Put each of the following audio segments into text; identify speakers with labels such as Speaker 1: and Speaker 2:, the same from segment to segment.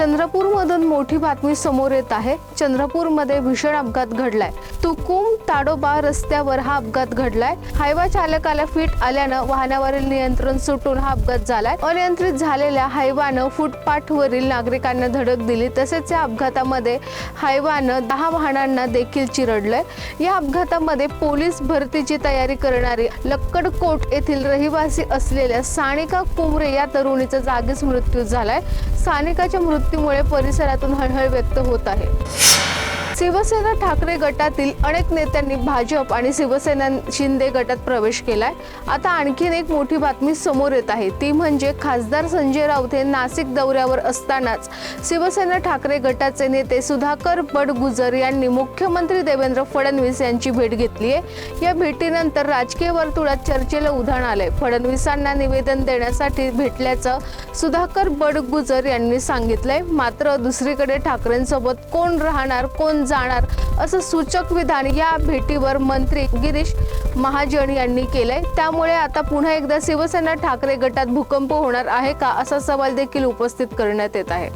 Speaker 1: चंद्रपूरमधून मोठी बातमी समोर येत आहे. चंद्रपूरमध्ये भीषण अपघात घडलाय. तुकुम ताडोबा रस्त्यावर हा अपघात घडलाय. हायवा चालकाला फिट आल्यानं वाहनावरील नियंत्रण सुटून हा अपघात झालाय. अनियंत्रित झालेल्या हायवानं फुटपाथवरील नागरिकांना धडक दिली. तसेच या अपघातामध्ये हायवानं दहा वाहनांना देखील चिरडलंय. या अपघातामध्ये पोलीस भरतीची तयारी करणारी लक्कडकोट येथील रहिवासी असलेल्या सानिका कुमरे या तरुणीचा जागीच मृत्यू झालाय. सानिकाच्या मृत्यू मृत्यूमुळे परिसरातून हळहळ व्यक्त होत आहे. शिवसेना ठाकरे गटातील अनेक नेत्यांनी भाजप आणि शिवसेना शिंदे गटात प्रवेश केलाय. आता आणखीन एक मोठी बातमी समोर येत आहे. ती म्हणजे खासदार संजय राऊत हे नाशिक दौऱ्यावर असतानाच शिवसेना ठाकरे गटाचे नेते सुधाकर बडगुजर यांनी मुख्यमंत्री देवेंद्र फडणवीस यांची भेट घेतली आहे या भेटीनंतर राजकीय वर्तुळात चर्चेला उधाण आलंय. फडणवीसांना निवेदन देण्यासाठी भेटल्याचं सुधाकर बडगुजर यांनी सांगितलंय. मात्र दुसरीकडे ठाकरेंसोबत कोण राहणार कोण जाणार. असं सूचक विधान या भेटीवर मंत्री गिरीश महाजन यांनी केलंय. त्यामुळे आता पुन्हा एकदा शिवसेना ठाकरे गटात भूकंप होणार आहे का असा सवाल देखील उपस्थित करण्यात येत आहे.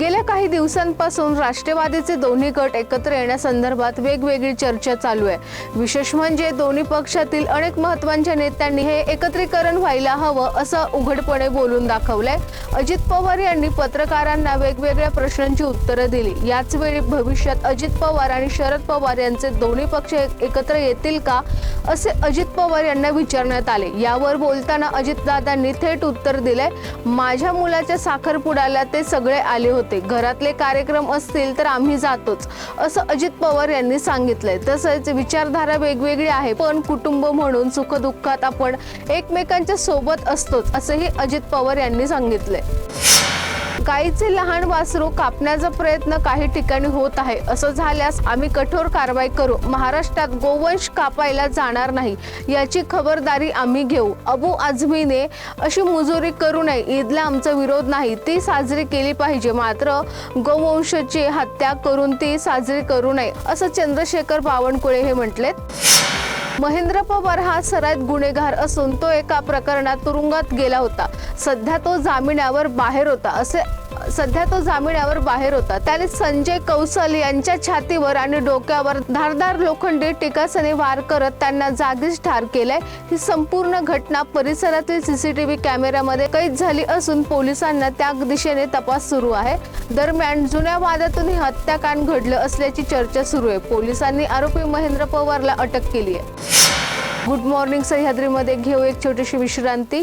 Speaker 1: गेल्या काही दिवसांपासून राष्ट्रवादीचे दोन्ही गट एकत्र येण्यासंदर्भात वेगवेगळी चर्चा चालू आहे. विशेष म्हणजे दोन्ही पक्षातील अनेक महत्त्वाच्या नेत्यांनी हे एकत्रीकरण व्हायला हवं असं उघडपणे बोलून दाखवलंय. अजित पवार यांनी पत्रकारांना वेगवेगळ्या प्रश्नांची उत्तरं दिली. याच वेळी भविष्यात अजित पवार आणि शरद पवार यांचे दोन्ही पक्ष एक- एकत्र येतील का असे अजित पवार यांना विचारण्यात आले. यावर बोलताना अजितदादांनी थेट उत्तर दिले माझ्या मुलाच्या साखरपुड्याला ते सगळे आले होते. घरातले कार्यक्रम असतील तर आम्ही जातोच. असं अजित पवार यांनी सांगितलंय. तसंच विचारधारा वेगवेगळी आहे पण कुटुंब म्हणून सुखदुःखात आपण एकमेकांच्या सोबत असतोच असंही अजित पवार यांनी सांगितलंय. गाईचे लहान वासरू कापण्याचा प्रयत्न काही ठिकाणी होत आहे. असं झाल्यास आम्ही कठोर कारवाई करू. महाराष्ट्रात गोवंश कापायला जाणार नाही. याची खबरदारी आम्ही घेऊ. अबू आझमीने अशी मुजुरी करू नये. ईदला आमचा विरोध नाही. ती साजरी केली पाहिजे. मात्र गोवंशाची हत्या करून ती साजरी करू नये असं चंद्रशेखर बावनकुळे हे म्हटलेत. महेंद्र पवार हा सराईत गुन्हेगार असून तो एका प्रकरणात तुरुंगात गेला होता. सध्या तो जामिनावर बाहेर होता. असे सध्या तो जामिनावर बाहेर होता. त्याने संजय कौशल यांच्या छातीवर आणि डोक्यावर धारदार लोखंडी टिकासने वार करत त्यांना जागीच ठार केलंय. ही संपूर्ण घटना परिसरातील सीसीटीव्ही कॅमेऱ्यामध्ये कैद झाली असून पोलिसांना त्या दिशेने तपास सुरू आहे. दरम्यान जुन्या वादातून ही हत्याकांड घडलं असल्याची चर्चा सुरू आहे. पोलिसांनी आरोपी महेंद्र पवारला अटक केली आहे. गुड मॉर्निंग सह्याद्रीमध्ये घेऊ एक छोटीशी विश्रांती.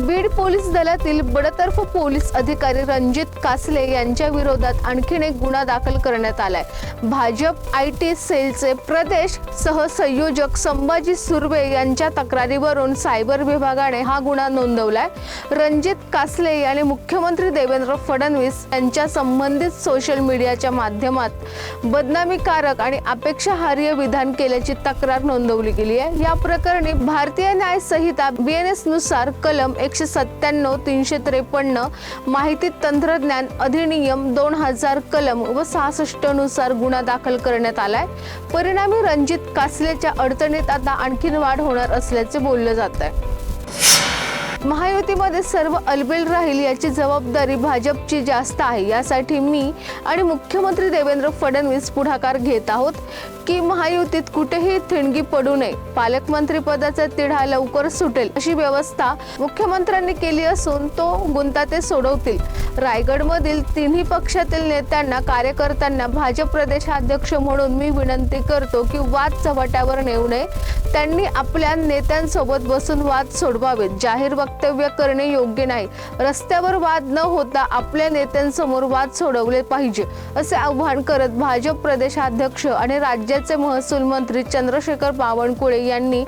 Speaker 1: बीड पोलीस दलातील बडतर्फ पोलीस अधिकारी रणजित कासले यांच्या विरोधात आणखीन एक गुन्हा दाखल करण्यात आलाय. भाजप आय टी सेलचे प्रदेश सहसंयोजक संभाजी सुर्वे यांच्या तक्रारीवरून सायबर विभागाने हा गुन्हा नोंदवलाय. रणजित कासले यांनी मुख्यमंत्री देवेंद्र फडणवीस यांच्या संबंधित सोशल मीडियाच्या माध्यमात बदनामीकारक आणि अपेक्षाहार्य विधान केल्याची तक्रार नोंदवली गेली आहे या प्रकरणी भारतीय न्याय संहिता बीएनएसनुसार कलम एकशे सत्त्याण्णव तीनशे त्रेपन्न माहिती तंत्रज्ञान अधिनियम दोन हजार कलम व सहासष्टनुसार गुन्हा दाखल करण्यात आलाय. परिणामी रणजित कासलेच्या अडचणीत आता आणखीन वाढ होणार असल्याचे बोललं जात आहे महायुतीमध्ये सर्व अलबेल राहील याची जबाबदारी भाजपची जास्त आहे. यासाठी मी आणि मुख्यमंत्री देवेंद्र फडणवीस पुढाकार घेत आहोत. की महायुतीत कुठेही थिणगी पडू नये. पालकमंत्री पदाचा तिढा लवकर सुटेल अशी व्यवस्था मुख्यमंत्र्यांनी केली असून तो गुंता ते सोडवतील. रायगडमधील तिन्ही पक्षातील नेत्यांना कार्यकर्त्यांना भाजप प्रदेशाध्यक्ष म्हणून मी विनंती करतो की वाद चव्हाट्यावर नेऊ नये. त्यांनी आपल्या नेत्यांसोबत बसून वाद सोडवावेत. जाहीर वक्तव्य करणे योग्य नाही. रस्त्यावर वाद न होता आपल्या नेत्यांसमोर वाद सोडवले पाहिजे असे आवाहन करत भाजप प्रदेशाध्यक्ष आणि राज्य राज्याचे महसूल मंत्री चंद्रशेखर बावनकुळे यांनी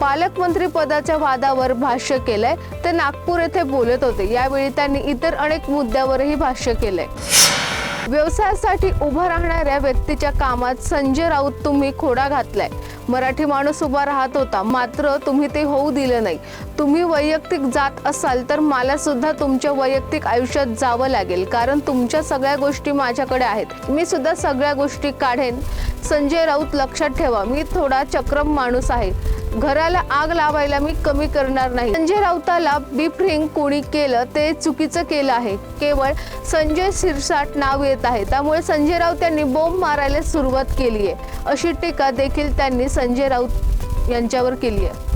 Speaker 1: पालकमंत्री पदाच्या वादावर भाष्य केलंय. ते नागपूर येथे बोलत होते. यावेळी त्यांनी इतर अनेक मुद्द्यावरही भाष्य केलंय. व्यवसायासाठी उभा राहणाऱ्या व्यक्तीच्या कामात संजय राऊत तुम्ही खोडा घातलाय. मराठी माणूस उभा राहत होता. मात्र तुम्ही ते होऊ दिलं नाही. तुम्ही वैयक्तिक जात असाल तर मला सुद्धा तुमच्या वैयक्तिक आयुष्यात जावं लागेल. कारण तुमच्या सगळ्या गोष्टी माझ्याकडे आहेत. मी सुद्धा सगळ्या गोष्टी काढेन. संजय राऊत लक्षात ठेवा. मी थोडा चक्रम माणूस आहे. घराला आग लावायला मी कमी करणार नाही. संजय राऊताला बिफ्रिंग कोणी केलं ते चुकीचं केलं आहे. केवळ संजय शिरसाट नाव येत आहे. त्यामुळे संजय राऊत यांनी बोंब मारायला सुरुवात केली आहे अशी टीका देखील त्यांनी संजय राऊत यांच्यावर केली आहे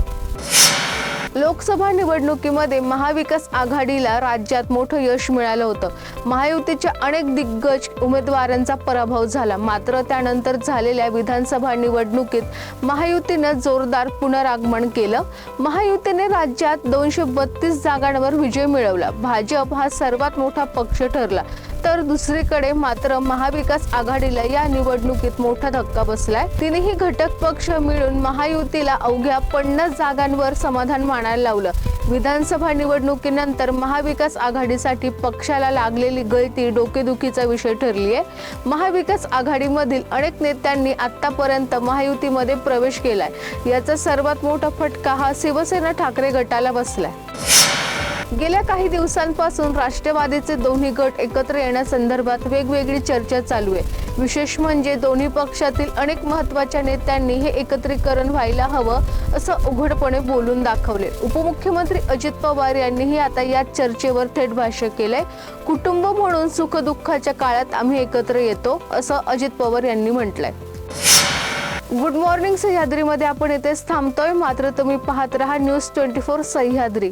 Speaker 1: लोकसभा निवडणुकीमध्ये महाविकास आघाडीला राज्यात मोठं यश मिळालं होतं. महायुतीच्या अनेक दिग्गज उमेदवारांचा पराभव झाला. मात्र त्यानंतर झालेल्या विधानसभा निवडणुकीत महायुतीनं जोरदार पुनरागमन केलं. महायुतीने राज्यात दोनशे बत्तीस जागांवर विजय मिळवला. भाजप हा सर्वात मोठा पक्ष ठरला. तर दुसरीकडे मात्र महाविकास आघाडीला या निवडणुकीत मोठा धक्का बसलाय. तिन्ही घटक पक्ष मिळून महायुतीला अवघ्या पन्नास जागांवर समाधान मानायला लावलं. विधानसभा निवडणुकीनंतर महाविकास आघाडीसाठी पक्षाला लागलेली गळती डोकेदुखीचा विषय ठरली आहे महाविकास आघाडीमधील अनेक नेत्यांनी आतापर्यंत महायुतीमध्ये प्रवेश केलाय. याचा सर्वात मोठा फटका हा शिवसेना ठाकरे गटाला बसलाय. गेल्या काही दिवसांपासून राष्ट्रवादीचे दोन्ही गट एकत्र येण्यासंदर्भात वेगवेगळी चर्चा चालू आहे. विशेष म्हणजे दोन्ही पक्षातील अनेक महत्त्वाच्या नेत्यांनी हे एकत्रीकरण व्हायला हवं असं उघडपणे बोलून दाखवले. उपमुख्यमंत्री अजित पवार यांनीही आता या चर्चेवर थेट भाष्य केलंय. कुटुंब म्हणून सुखदुःखाच्या काळात आम्ही एकत्र येतो असं अजित पवार यांनी म्हटलंय. गुड मॉर्निंग सह्याद्रीमध्ये आपण येथेच थांबतोय. मात्र तुम्ही पाहत रहा न्यूज ट्वेंटी फोर सह्याद्री.